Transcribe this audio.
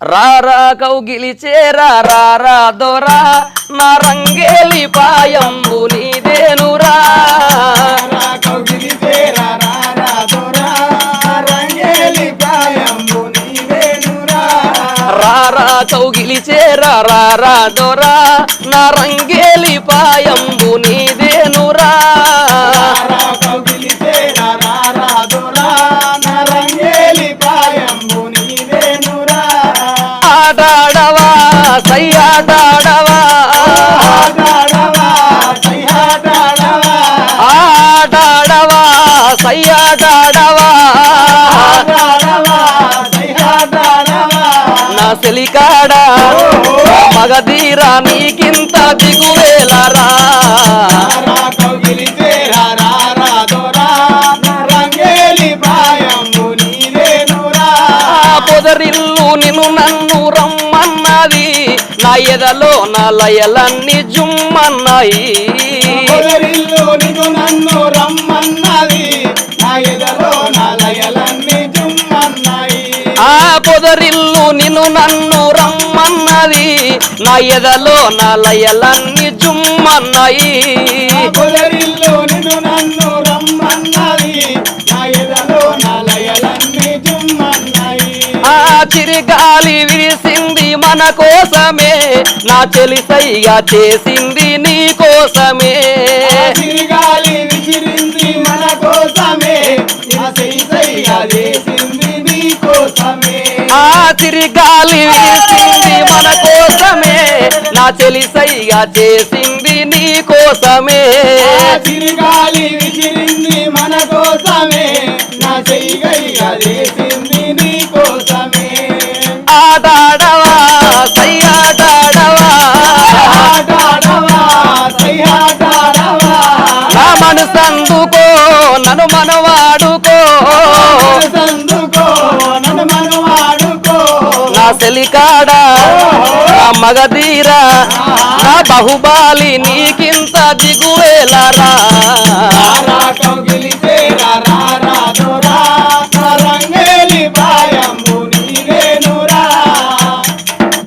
రారా కౌగిలి చేరా రారా దొరా నా రంగేలి పాయంబు నీదేనురా. రారా కౌగిలి చేరా రారా దొరా నా రంగేలి పాయంబు నీదేనురా సయ్యాడాడవా? ఆడాడవా, సయ్యాడాడవా. నా సెలికాడా మగధీరా నీకింత దిగువేలరా పొదరిల్లు నిన్ను నన్ను రమ్మన్నది. నా ఎదలో నా లయలన్నీ జుమ్మన్నాయి. పొదరిల్లు నిన్ను నన్ను రమ్మన్నది. నా ఎదలో నా లయలన్నీ జుమ్మన్నాయి. ఆ పొదరిల్లు నిన్ను నన్ను రమ్మన్నది. నా ఎదలో నా లయలన్నీ జుమ్మన్నాయి పొదరిల్లు నిన్ను చిరిగాలి విరిసింది మన కోసమే. నా చెలిసైగా చేసింది నీ కోసమే. తిరిగాలి విసిరింది మన కోసమే. నా సైసైగా చేసింది నీ కోసమే. ఆ తిరిగాలి విరిసింది మన కోసమే. నా చెలిసైగా చేసింది నీ కోసమే. విసిరింది మన కోసమే. నా సైగైగా చేసింది సందుకో నన్ను మనవాడుకో. నా సెలికాడ నా మగధీరా నా బహుబాలి నీకింత దిగువేలా రా.